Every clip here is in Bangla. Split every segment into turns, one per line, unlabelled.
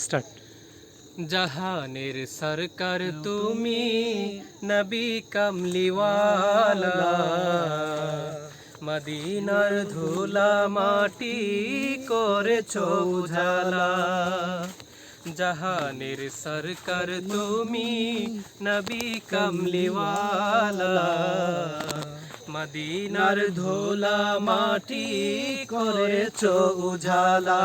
স্টার্ট জাহানের সরকার তুমি নবী কামলিওয়ালা মদিনার ধুলা মাটি করেছ উজালা জাহানের সরকার তুমি নবী কামলিওয়ালা মদিনার ধুলা মাটি করেছ উজালা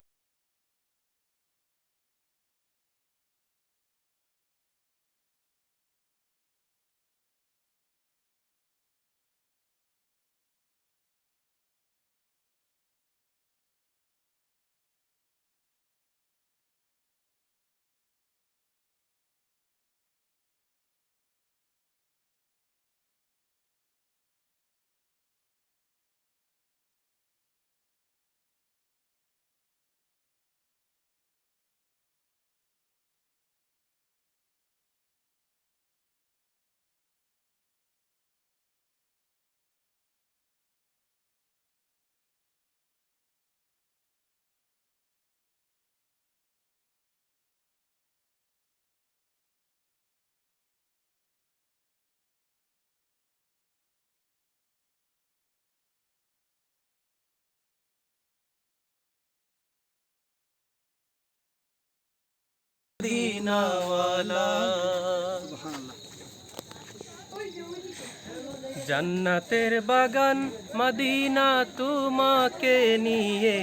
জান্নাতের বাগান মদিনা তোমাকে নিয়ে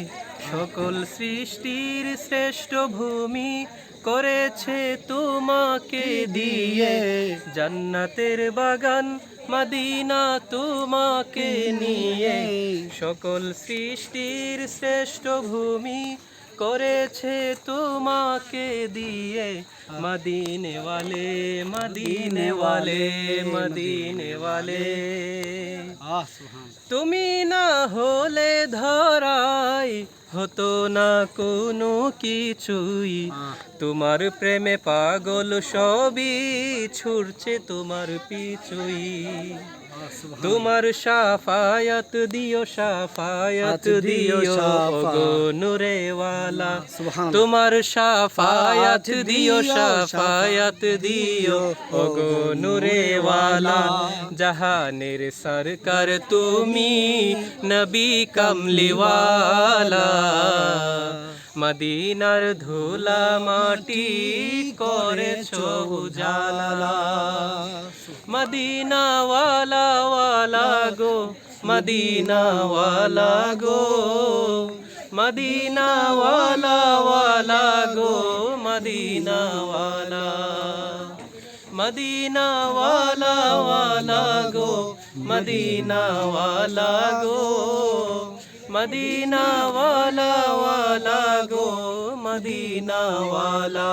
সকল সৃষ্টির শ্রেষ্ঠ ভূমি করেছে তোমাকে দিয়ে। জান্নাতের বাগান মদিনা তোমাকে নিয়ে সকল সৃষ্টির শ্রেষ্ঠ ভূমি করেছে তোমাকে দিয়ে মদিনে ওয়ালে মদিনে ওয়ালে মদিনে ওয়ালে তুমি না হলে ধরাই হতো না কোনো কিছুই। তোমার প্রেমে পাগল সবই ছুটছে তোমার পিছুই। তোমার সাফায়াত দিও সাফায়াত দিও নুরেওয়ালা। তোমার সাফায়াত দিও সাফায়াত দিও ও গো নুরেওয়ালা। জাহানের সরকার তুমি নবী কামলিওয়ালা। মদিনার ধুলা মাটি করেছ উজালা মদিনা ওয়ালা গো মদিনা ওয়ালা গো মদিনা ওয়ালা ওয়ালা গো মদিনা ওয়ালা মদিনা ওয়ালা ওয়ালা গো, মদিনাওয়ালা গো। মদিনা ওয়ালা ওয়ালা গো মদিনা ওয়ালা